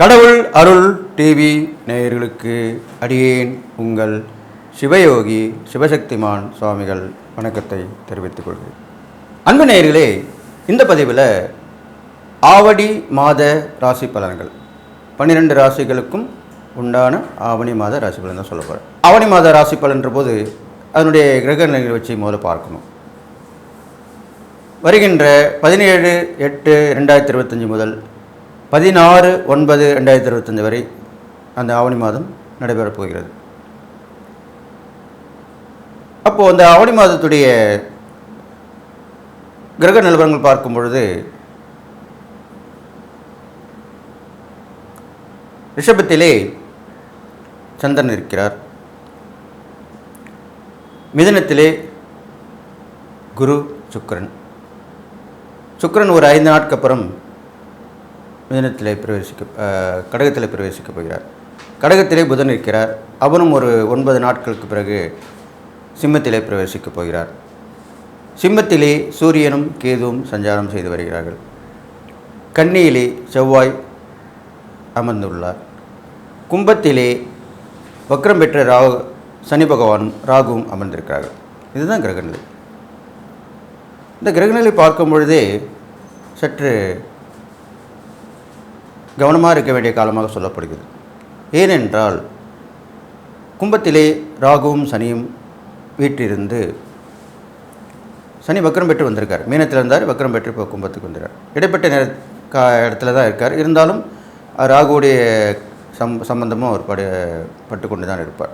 கடவுள் அருள் டிவி நேயர்களுக்கு அடியேன் உங்கள் சிவயோகி சிவசக்திமான் சுவாமிகள் வணக்கத்தை தெரிவித்துக் கொள்கிறேன். அன்பு நேயர்களே இந்த பதிவில் ஆவடி மாத ராசி பலன்கள். பன்னிரெண்டு ராசிகளுக்கும் உண்டான ஆவணி மாத ராசி பலன் தான் சொல்ல போகிறேன் ஆவணி மாத ராசி பலன்ற போது அதனுடைய கிரக நிலைகளை வச்சு முதல்ல பார்க்கணும். வருகின்ற பதினேழு எட்டு ரெண்டாயிரத்தி இருபத்தஞ்சி முதல் பதினாறு ஒன்பது ரெண்டாயிரத்தி இருபத்தஞ்சி வரை அந்த ஆவணி மாதம் நடைபெறப் போகிறது. அப்போது அந்த ஆவணி மாதத்துடைய கிரக நிலவரங்கள் பார்க்கும் பொழுது ரிஷபத்திலே சந்திரன் இருக்கிறார். மிதனத்திலே குரு சுக்கரன். சுக்கரன் ஒரு ஐந்து நாட்கப்புறம் மிதனத்திலே பிரவேசிக்க கடகத்தில் கடகத்திலே பிரவேசிக்க போகிறார். கடகத்திலே புதன் இருக்கிறார். அவனும் ஒரு ஒன்பது நாட்களுக்கு பிறகு சிம்மத்திலே பிரவேசிக்கப் போகிறார். சிம்மத்திலே சூரியனும் கேதுவும் சஞ்சாரம் செய்து வருகிறார்கள். கன்னியிலே செவ்வாய் அமர்ந்துள்ளார். கும்பத்திலே வக்ரம் பெற்ற ராகு சனி பகவானும் ராகுவும் அமர்ந்திருக்கிறார்கள். இதுதான் கிரகநிலை. இந்த கிரகநிலை பார்க்கும் பொழுதே சற்று கவனமாக இருக்க வேண்டிய காலமாக சொல்லப்படுகிறது. ஏனென்றால் கும்பத்திலே ராகுவும் சனியும் வீட்டிலிருந்து சனி வக்கரம் பெற்று வந்திருக்கார். மீனத்தில் இருந்தார் வக்கரம் பெற்று இப்போ கும்பத்துக்கு வந்துறார் இடைப்பட்ட நேர கா இடத்துல தான் இருக்கார். இருந்தாலும் ராகுவுடைய சம் சம்பந்தமும் அவர் படு பட்டு கொண்டு தான் இருப்பார்.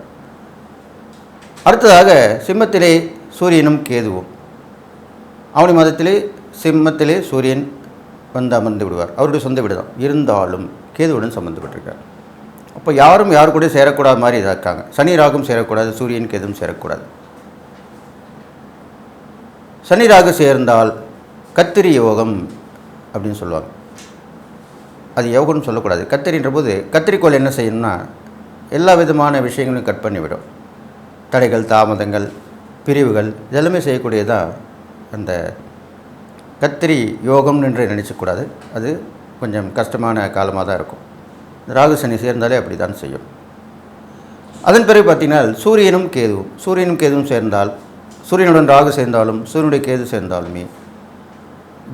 அடுத்ததாக சிம்மத்திலே சூரியனும் கேதுவும். ஆவணி மாதத்திலே சிம்மத்திலே சூரியன் வந்து அமர்ந்து விடுவார். அவருடைய சொந்த வீடு தான் இருந்தாலும் கேதுவுடன் சம்மந்தப்பட்டிருக்கார் அப்போ யாரும் யாரு கூட சேரக்கூடாத மாதிரி இதாக இருக்காங்க. சனி ராகும் சேரக்கூடாது சூரியன் கேதும் சேரக்கூடாது. சனி ராகு சேர்ந்தால் கத்திரி யோகம் அப்படின்னு சொல்லுவாங்க. அது யோகம்னு சொல்லக்கூடாது. கத்திரின்ற போது கத்திரிக்கோள் என்ன செய்யணும்னா எல்லா விதமான விஷயங்களையும் கட் பண்ணிவிடும். தடைகள் தாமதங்கள் பிரிவுகள் இதெல்லாமே செய்யக்கூடியதான் அந்த கத்திரி யோகம் என்று நினச்சக்கூடாது அது கொஞ்சம் கஷ்டமான காலமாக தான் இருக்கும். ராகு சனி சேர்ந்தாலே அப்படி தான் செய்யும். அதன் பிறகு பார்த்தீங்கன்னா சூரியனும் கேதுவும். சூரியனும் கேதுவும் சேர்ந்தால் சூரியனுடன் ராகு சேர்ந்தாலும் சூரியனுடைய கேது சேர்ந்தாலுமே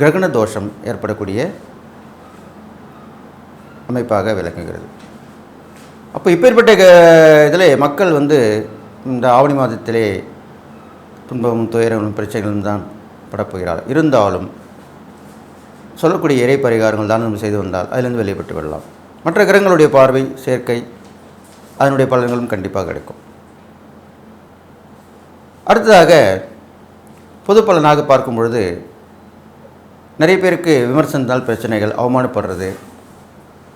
கிரகண தோஷம் ஏற்படக்கூடிய அமைப்பாக விளங்குகிறது. அப்போ இப்பேற்பட்ட இதில் மக்கள் வந்து இந்த ஆவணி மாதத்திலே துன்பமும் துயரங்களும் பிரச்சனைகளும் தான் படப்போகிறார். இருந்தாலும் சொல்லக்கூடிய இறை பரிகாரங்கள் தான் நம்ம செய்து வந்தால் அதிலிருந்து வெளிப்பட்டு விடலாம் மற்ற கிரகங்களுடைய பார்வை சேர்க்கை அதனுடைய பலன்களும் கண்டிப்பாக கிடைக்கும். அடுத்ததாக பொது பலனாக பார்க்கும் பொழுது நிறைய பேருக்கு விமர்சனத்தால் பிரச்சனைகள் அவமானப்படுறது.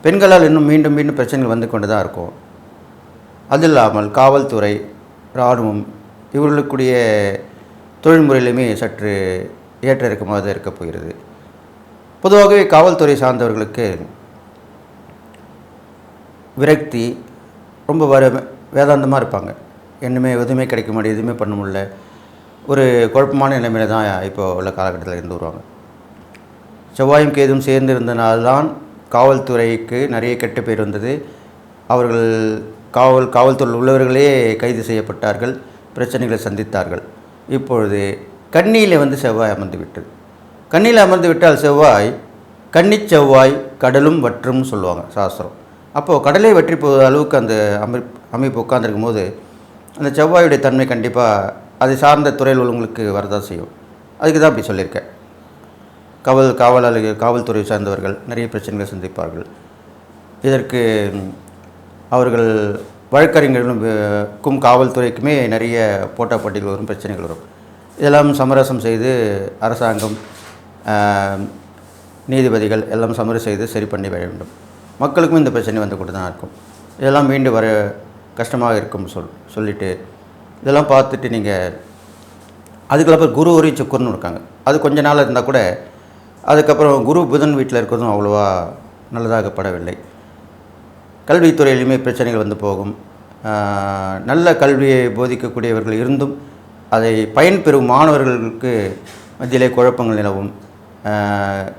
பெண்களால் இன்னும் மீண்டும் மீண்டும் பிரச்சனைகள் வந்து கொண்டு தான் இருக்கும். அது இல்லாமல் காவல்துறை இராணுவம் இவர்களுக்குடைய தொழில்முறையிலுமே சற்று ஏற்ற இறக்கமாக தான் இருக்கப் போகிறது. பொதுவாகவே காவல்துறை சார்ந்தவர்களுக்கு விரக்தி ரொம்ப வர வேதாந்தமாக இருப்பாங்க. என்னமே எதுவுமே கிடைக்க முடியாது எதுவுமே பண்ண முடியல. ஒரு குழப்பமான நிலைமையில தான் இப்போ உள்ள காலகட்டத்தில் இருந்து வருவாங்க. செவ்வாயும் கேதும் சேர்ந்து இருந்தனால்தான் காவல்துறைக்கு நிறைய கெட்ட பேர் வந்தது. அவர்கள் காவல் காவல்துறை உள்ளவர்களே கைது செய்யப்பட்டார்கள் பிரச்சனைகளை சந்தித்தார்கள். இப்பொழுது கண்ணியில் வந்து செவ்வாய் அமர்ந்து விட்டது கண்ணியில் அமர்ந்து விட்டால் செவ்வாய் கன்னிச் செவ்வாய் கடலும் வற்றும் சொல்லுவாங்க சாஸ்திரம். அப்போது கடலை வெற்றி போகிற அளவுக்கு அந்த அமை அமைப்பு உட்காந்துருக்கும் போது அந்த செவ்வாயுடைய தன்மை கண்டிப்பாக அதை சார்ந்த துறையில் உள்ளவங்களுக்கு வரதான் செய்யும். அதுக்கு தான் அப்படி சொல்லியிருக்கேன். காவல் காவலாளிகள் காவல்துறை சார்ந்தவர்கள் நிறைய பிரச்சனைகளை சந்திப்பார்கள். இதற்கு அவர்கள் வழக்கறிஞர்களும் காவல்துறைக்குமே நிறைய போட்டா போட்டிகள் வரும் பிரச்சனைகள் வரும். இதெல்லாம் சமரசம் செய்து அரசாங்கம் நீதிபதிகள் எல்லாம் சமரசம் செய்து சரி பண்ணி வர வேண்டும். மக்களுக்கும் இந்த பிரச்சனை வந்து கொண்டு தான் இருக்கும். இதெல்லாம் மீண்டு வர கஷ்டமாக இருக்கும் சொல் சொல்லிட்டு இதெல்லாம் பார்த்துட்டு நீங்கள் அதுக்கப்புறம் குரு ஒரு சுக்கர்னு இருக்காங்க. அது கொஞ்ச நாள் இருந்தால் கூட அதுக்கப்புறம் குரு புதன் வீட்டில் இருக்கிறதும் அவ்வளோவா நல்லதாகப்படவில்லை கல்வித்துறையிலுமே பிரச்சனைகள் வந்து போகும். நல்ல கல்வியை போதிக்கக்கூடியவர்கள் இருந்தும் அதை பயன்பெறும் மாணவர்களுக்கு மத்தியிலே குழப்பங்கள் நிலவும்.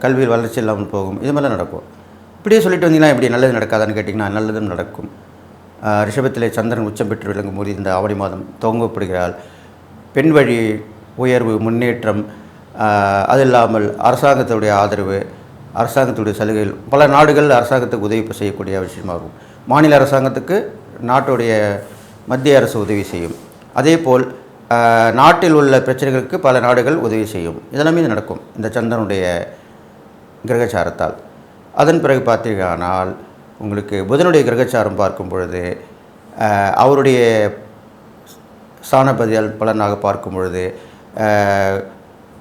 கல்வியில் வளர்ச்சி இல்லாமல் போகும். இது மாதிரிலாம் நடக்கும். இப்படியே சொல்லிட்டு வந்தீங்கன்னா இப்படி நல்லது நடக்காதான்னு கேட்டிங்கன்னா நல்லதும் நடக்கும். ரிஷபத்திலே சந்திரன் உச்சம் பெற்று விளங்கும் போது இந்த ஆவணி மாதம் துவங்கப்படுகிறாள். பெண் வழி உயர்வு முன்னேற்றம் அது இல்லாமல் அரசாங்கத்துடைய ஆதரவு அரசாங்கத்துடைய சலுகைகள் பல நாடுகள் அரசாங்கத்துக்கு உதவி செய்யக்கூடிய விஷயமாகும் இருக்கும். மாநில அரசாங்கத்துக்கு நாட்டுடைய மத்திய அரசு உதவி செய்யும். அதேபோல் போல் நாட்டில் உள்ள பிரச்சனைகளுக்கு பல நாடுகள் உதவி செய்யும். இதெல்லாமே நடக்கும் இந்த சந்திரனுடைய கிரகச்சாரத்தால். அதன் பிறகு பார்த்தீங்கன்னால் உங்களுக்கு புதனுடைய கிரகச்சாரம் பார்க்கும் பொழுது அவருடைய சாணபதியால் பலனாக பார்க்கும் பொழுது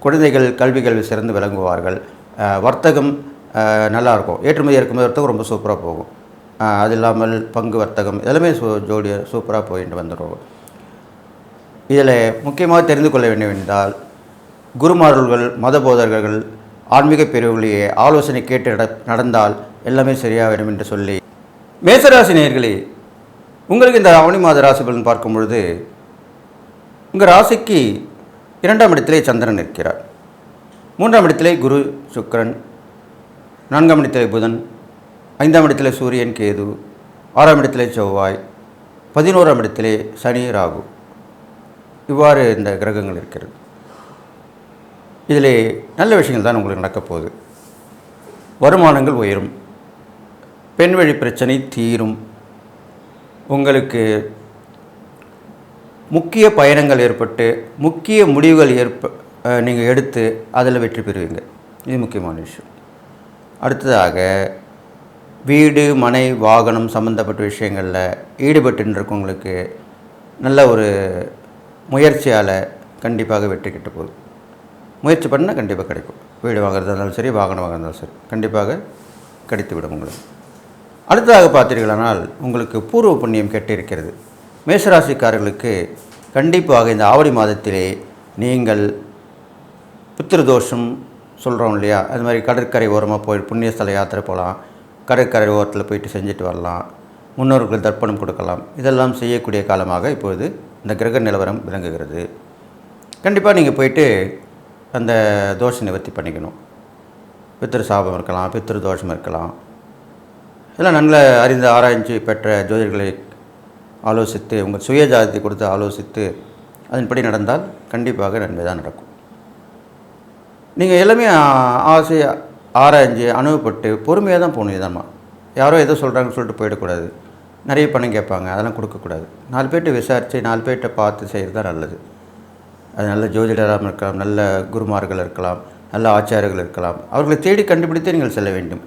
குழந்தைகள் கல்விகள் சிறந்து விளங்குவார்கள். வர்த்தகம் நல்லாயிருக்கும் ஏற்றுமதி இறக்குமதி வர்த்தகம் ரொம்ப சூப்பராக போகும். அது இல்லாமல் பங்கு வர்த்தகம் எல்லாமே சூ ஜோடியாக சூப்பராக போயிட்டு வந்துடும் இதில் முக்கியமாக தெரிந்து கொள்ள வேண்டும் என்றால் குருமார்கள் மத போதகர்கள் ஆன்மீக பிரிவுகளையே ஆலோசனை கேட்டு நட- நடந்தால் எல்லாமே சரியாகிடும் என்று சொல்லி. மேசராசி நேர்களே உங்களுக்கு இந்த ஆவணி மாத ராசி பலன் பார்க்கும் பொழுது உங்கள் ராசிக்கு இரண்டாம் இடத்திலே சந்திரன் இருக்கிறார். மூன்றாம் இடத்திலே குரு சுக்கரன் நான்காம் இடத்திலே புதன் ஐந்தாம் இடத்திலே சூரியன் கேது ஆறாம் இடத்திலே செவ்வாய் பதினோராம் இடத்திலே சனி ராகு. இவ்வாறு இந்த கிரகங்கள் இருக்கிறது. இதில் நல்ல விஷயங்கள் தான் உங்களுக்கு நடக்கப் போகுது. வருமானங்கள் உயரும். பெண் வழி பிரச்சனை தீரும். உங்களுக்கு முக்கிய பயணங்கள் ஏற்பட்டு முக்கிய முடிவுகள் ஏற்ப நீங்கள் எடுத்து அதில் வெற்றி பெறுவீங்க. இது முக்கியமான விஷயம். அடுத்ததாக வீடு மனை வாகனம் சம்மந்தப்பட்ட விஷயங்களில் ஈடுபட்டு இருக்கவங்களுக்கு நல்ல ஒரு முயற்சியால் கண்டிப்பாக வெற்றி கிட்ட போகுது. முயற்சி பண்ணால் கண்டிப்பாக கிடைக்கும். வீடு வாங்குறதா இருந்தாலும் சரி வாகனம் வாங்குறதா இருந்தாலும் சரி கண்டிப்பாக கிடைத்து விடும் உங்களுக்கு. அடுத்ததாக பார்த்தீர்களானால் உங்களுக்கு பூர்வ புண்ணியம் கெட்டு இருக்கிறது மேசராசிக்காரர்களுக்கு கண்டிப்பாக இந்த ஆவடி மாதத்திலே நீங்கள் பித்திருதோஷம் சொல்கிறோம் இல்லையா? அது மாதிரி கடற்கரை ஓரமாக போய் புண்ணியஸ்தல யாத்திரை போகலாம். கடற்கரை ஓரத்தில் போயிட்டு செஞ்சுட்டு வரலாம். முன்னோர்களுக்கு தர்ப்பணம் கொடுக்கலாம். இதெல்லாம் செய்யக்கூடிய காலமாக இப்பொழுது இந்த கிரக நிலவரம் விளங்குகிறது. கண்டிப்பாக நீங்கள் போயிட்டு அந்த தோஷ நிவர்த்தி பண்ணிக்கணும். பித்திரு சாபம் இருக்கலாம் பித்திரு தோஷம் இருக்கலாம். இதெல்லாம் நல்ல அறிந்த ஆராய்ச்சி பெற்ற ஜோதிடர்களை ஆலோசித்து உங்கள் சுய ஜாதத்தை கொடுத்து ஆலோசித்து அதன்படி நடந்தால் கண்டிப்பாக நன்மை தான் நடக்கும். நீங்கள் எல்லாமே ஆசை ஆராய்ஞ்சு அனுபவப்பட்டு பொறுமையாக தான் போகணும் இதம்மா யாரோ எதோ சொல்கிறாங்கன்னு சொல்லிட்டு போயிடக்கூடாது. நிறைய பணம் கேட்பாங்க அதெல்லாம் கொடுக்கக்கூடாது. நாலு பேர்கிட்ட விசாரித்து நாலு பேர்கிட்ட பார்த்து செய்கிறது தான் நல்லது. அது நல்ல ஜோதிடராக இருக்கலாம் நல்ல குருமார்கள் இருக்கலாம் நல்ல ஆச்சாரியர்கள் இருக்கலாம். அவர்களை தேடி கண்டுபிடித்து நீங்கள் செல்ல வேண்டும்.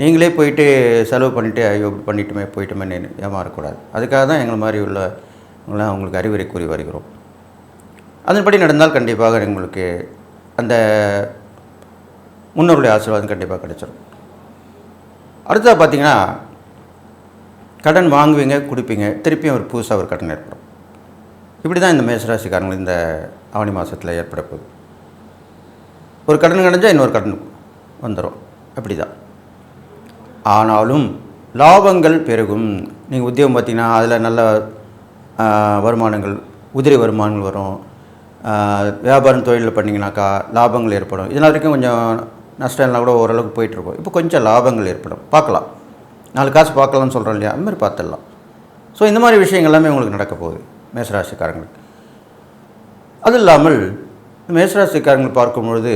நீங்களே போயிட்டு செலவு பண்ணிவிட்டு ஐயோ இப்படி பண்ணிட்டுமே போயிட்டுமே ஏமாறக்கூடாது. அதுக்காக தான் எங்களை மாதிரி உள்ளவங்களாம் உங்களுக்கு அறிவுரை கூறி வருகிறோம். அதன்படி நடந்தால் கண்டிப்பாக உங்களுக்கு அந்த முன்னோருடைய ஆசீர்வாதம் கண்டிப்பாக கிடைச்சிடும் அடுத்ததாக பார்த்தீங்கன்னா கடன் வாங்குவீங்க கொடுப்பீங்க திருப்பியும் ஒரு புதுசாக ஒரு கடன் ஏற்படும். இப்படி தான் இந்த மேசராசிக்காரங்களுக்கு இந்த ஆவணி மாதத்தில் ஏற்பட போகுது. ஒரு கடன் கிடைஞ்சால் இன்னொரு கடன் வந்துடும் அப்படி தான் ஆனாலும் லாபங்கள் பெருகும். நீங்கள் உத்தியோகம் பார்த்தீங்கன்னா அதில் நல்ல வருமானங்கள் உதிரி வருமானங்கள் வரும். வியாபாரம் தொழிலில் பண்ணிங்கனாக்கா லாபங்கள் ஏற்படும். இதனால் வரைக்கும் கொஞ்சம் நஷ்டம் எல்லாம் கூட ஓரளவுக்கு போயிட்டுருக்கோம். இப்போ கொஞ்சம் லாபங்கள் ஏற்படும். பார்க்கலாம். நாலு காசு பார்க்கலாம்னு சொல்கிறோம் இல்லையா? அது மாதிரி பார்த்துடலாம். ஸோ இந்த மாதிரி விஷயங்கள் எல்லாமே உங்களுக்கு நடக்க போகுது. மேசராசிக்காரங்களுக்கு. அது இல்லாமல் மேசராசிக்காரங்கள் பார்க்கும்பொழுது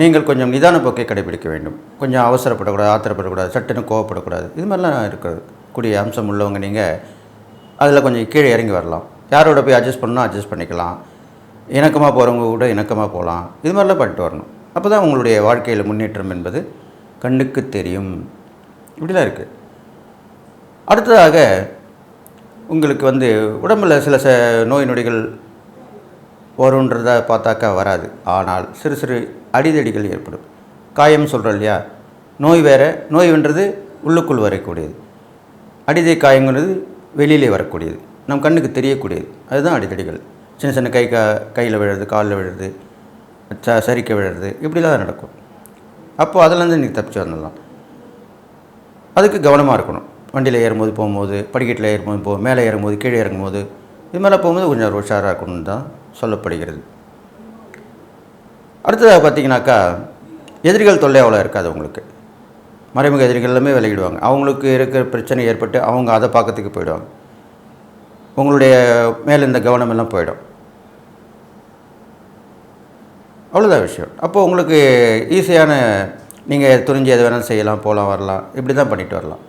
நீங்கள் கொஞ்சம் நிதான போக்கை கடைபிடிக்க வேண்டும். கொஞ்சம் அவசரப்படக்கூடாது ஆத்திரப்படக்கூடாது சட்டுன்னு கோவப்படக்கூடாது. இது மாதிரிலாம் இருக்கிறது. கூடிய அம்சம் உள்ளவங்க நீங்கள் அதில் கொஞ்சம் கீழே இறங்கி வரலாம். யாரோட போய் அட்ஜஸ்ட் பண்ணணும் அட்ஜஸ்ட் பண்ணிக்கலாம். இணக்கமாக போகிறவங்க கூட இணக்கமாக போகலாம் இது மாதிரிலாம் பண்ணிட்டு வரணும். அப்போ தான் உங்களுடைய வாழ்க்கையில் முன்னேற்றம் என்பது கண்ணுக்கு தெரியும். இப்படிலாம் இருக்குது அடுத்ததாக உங்களுக்கு வந்து உடம்பில் சில ச நோய் நொடிகள் வருன்றத பார்த்தாக்கா வராது. ஆனால் சிறு சிறு அடிதடிகள் ஏற்படும். காயம் சொல்கிறோம் இல்லையா? நோய் வேறு நோய்ன்றது உள்ளுக்குள் வரக்கூடியது. அடிதை காயங்கிறது வெளியிலே வரக்கூடியது. நம் கண்ணுக்கு தெரியக்கூடியது. அதுதான் அடிக்கடிகள். சின்ன சின்ன கை கா கையில் விழுறது காலில் விழுறது ச சரிக்க விழுறது இப்படிலாம் நடக்கும். அப்போது அதிலேருந்து நீங்கள் தப்பிச்சு வந்துடலாம். அதுக்கு கவனமாக இருக்கணும். வண்டியில் ஏறும்போது போகும்போது படிக்கட்டில் ஏறும்போது போ மேலே ஏறும்போது கீழே இறங்கும்போது இது மேலே போகும்போது கொஞ்சம் உஷாராக இருக்கணும்னு தான் சொல்லப்படுகிறது. அடுத்ததாக பார்த்தீங்கன்னாக்கா எதிரிகள் தொல்லை அவ்வளோ இருக்காது உங்களுக்கு. மறைமுக எதிரிகள் எல்லாமே விலகிடுவாங்க. அவங்களுக்கு இருக்கிற பிரச்சனை ஏற்பட்டு அவங்க அதை பார்க்கறதுக்கு போயிடுவாங்க. உங்களுடைய மேலே இந்த கவனம் எல்லாம் போயிடும். அவ்வளோதான் விஷயம். அப்போ உங்களுக்கு ஈஸியான நீங்கள் துணிஞ்சு எது வேணாலும் செய்யலாம் போகலாம் வரலாம் இப்படி தான் பண்ணிட்டு வரலாம்.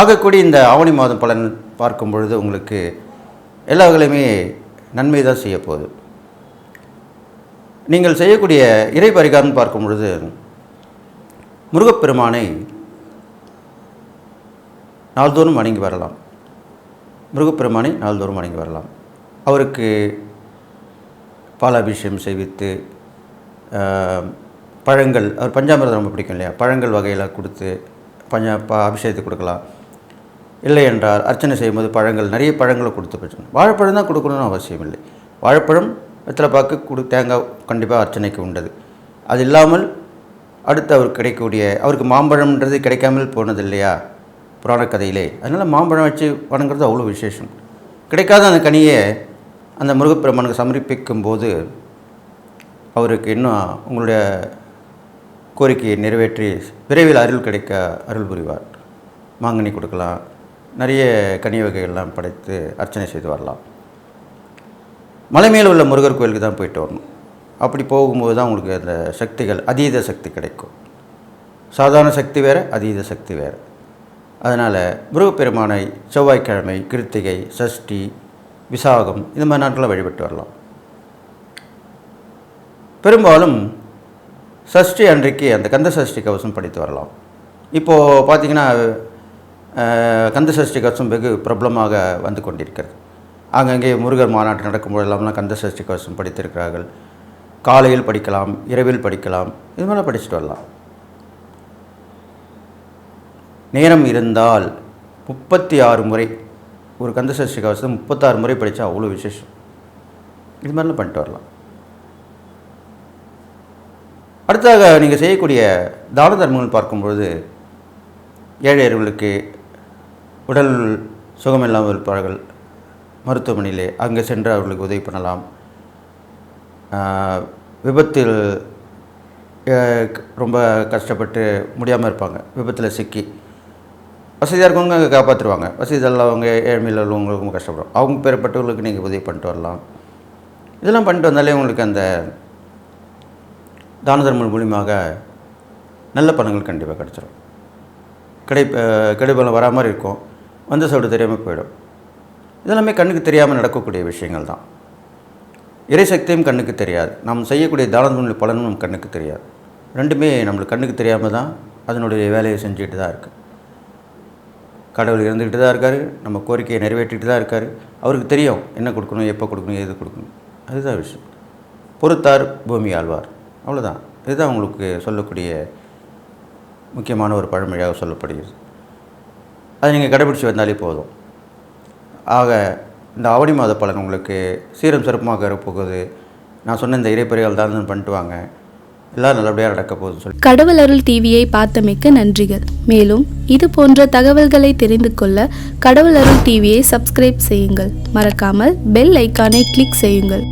ஆகக்கூடிய இந்த ஆவணி மாதம் பலன் பார்க்கும் பொழுது உங்களுக்கு எல்லா வகையிலுமே நன்மை தான் செய்ய போகுது. நீங்கள் செய்யக்கூடிய இறை பரிகாரம் பார்க்கும் பொழுது முருகப்பெருமானை நாள்தோறும் வணங்கி வரலாம். முருகப்பெருமானை நாள்தோறும் வணங்கி வரலாம். அவருக்கு பாலாபிஷேகம் செய்வித்து பழங்கள் அவர் பஞ்சாமிரதம் ரொம்ப பிடிக்கும் இல்லையா? பழங்கள் வகையில் கொடுத்து பஞ்ச ப அபிஷேகத்தை கொடுக்கலாம். இல்லை என்றால் அர்ச்சனை செய்யும்போது பழங்கள் நிறைய பழங்களை கொடுத்து பிரச்சனை வாழைப்பழம் தான் கொடுக்கணும்னு அவசியம் இல்லை. வாழைப்பழம் வெத்தலைப்பாக்கு கொடு தேங்காய் கண்டிப்பாக அர்ச்சனைக்கு உண்டது. அது இல்லாமல் அடுத்து அவருக்கு கிடைக்கக்கூடிய அவருக்கு மாம்பழம்ன்றது கிடைக்காமல் போனது இல்லையா? புராண கதையிலே. அதனால் மாம்பழம் வச்சு வணங்குறது அவ்வளோ விசேஷம். கிடைக்காத அந்த கனியை அந்த முருகப்பெருமானுக்கு சமர்ப்பிக்கும் போது அவருக்கு இன்னும் உங்களுடைய கோரிக்கையை நிறைவேற்றி விரைவில் அருள் கிடைக்க அருள் புரிவார். மாங்கனி கொடுக்கலாம். நிறைய கனி வகைகள்லாம் படைத்து அர்ச்சனை செய்து வரலாம். மலை மேல் உள்ள முருகர் கோயிலுக்கு தான் போயிட்டு வரணும். அப்படி போகும்போது தான் உங்களுக்கு அந்த சக்திகள் அதீத சக்தி கிடைக்கும். சாதாரண சக்தி வேறு அதீத சக்தி வேறு. அதனால் முருகப்பெருமானை செவ்வாய்க்கிழமை கிருத்திகை சஷ்டி விசாகம் இந்த மாதிரி நாட்களில் வழிபட்டு வரலாம். பெரும்பாலும் சஷ்டி அன்றைக்கு அந்த கந்த சஷ்டி கவசம் படித்து வரலாம். இப்போது பார்த்தீங்கன்னா கந்த சஷ்டி கவசம் வெகு பிரபலமாக வந்து கொண்டிருக்கிறது. அங்கங்கே முருகர் மாநாட்டு நடக்கும்போது எல்லாம்லாம் கந்த சஷ்டி கவசம் படித்திருக்கிறார்கள். காலையில் படிக்கலாம் இரவில் படிக்கலாம் இது மாதிரிலாம் படிச்சுட்டு வரலாம். நேரம் இருந்தால் முப்பத்தி ஆறு முறை ஒரு கந்தசஷ்டி கவசம் முப்பத்தாறு முறை படித்தா அவ்வளோ விசேஷம். இது மாதிரிலாம் பண்ணிட்டு வரலாம். அடுத்ததாக நீங்கள் செய்யக்கூடிய தான தர்மங்கள் பார்க்கும்பொழுது ஏழையர்களுக்கு உடல் சுகமில்லாமல் இருப்பார்கள். மருத்துவமனையிலே அங்கே சென்று அவர்களுக்கு உதவி பண்ணலாம். விபத்தில் ரொம்ப கஷ்டப்பட்டு முடியாமல் இருப்பாங்க. விபத்தில் சிக்கி வசதியாக இருக்கவங்க அங்கே காப்பாற்றுவாங்க வசதி இல்லாதவங்க ஏழ்மையில் உள்ளவங்களுக்கு கஷ்டப்படும். அவங்க பேரப்பட்டவர்களுக்கு நீங்கள் உதவி பண்ணிட்டு வரலாம். இதெல்லாம் பண்ணிட்டு வந்தாலே உங்களுக்கு அந்த தான தர்மம் மூலியமாக நல்ல பணங்கள் கண்டிப்பாக கிடச்சிடும் கிடை கிடைப்பலம் வரா மாதிரி இருக்கும். வந்த சவுடு தெரியாமல் போயிடும். இதெல்லாமே கண்ணுக்கு தெரியாமல் நடக்கக்கூடிய விஷயங்கள் தான். இறைசக்தியும் கண்ணுக்கு தெரியாது. நாம் செய்யக்கூடிய தான பலனும் நம்ம கண்ணுக்கு தெரியாது. ரெண்டுமே நம்மளுக்கு கண்ணுக்கு தெரியாமல் தான் அதனுடைய வேலையை செஞ்சுக்கிட்டு தான் இருக்குது கடவுள் இருந்துக்கிட்டு தான் இருக்கார். நம்ம கோரிக்கையை நிறைவேற்றிட்டு தான் இருக்கார். அவருக்கு தெரியும் என்ன கொடுக்கணும் எப்போ கொடுக்கணும் எது கொடுக்கணும். அதுதான் விஷயம். பொறுத்தார் பூமி ஆழ்வார். அவ்வளோதான் இதுதான் உங்களுக்கு சொல்லக்கூடிய முக்கியமான ஒரு பழமொழியாக சொல்லப்படுகிறது. அதை நீங்கள் கடைபிடிச்சு வந்தாலே போதும். ஆக இந்த ஆவணி மாத பலன் உங்களுக்கு சீரம் சிறப்புமாக இருப்போகுது. நான் சொன்ன இந்த இறைப்பறிகள் தான் பண்ணிட்டு வாங்க. எல்லாம் நல்லபடியாக நடக்க போகுதுன்னு சொல்லி. கடவுள் அருள் டிவியை பார்த்தமைக்கு நன்றிகள். மேலும் இது போன்ற தகவல்களை தெரிந்து கொள்ள கடவுள் அருள் டிவியை சப்ஸ்கிரைப் செய்யுங்கள். மறக்காமல் பெல் ஐக்கானை கிளிக் செய்யுங்கள்.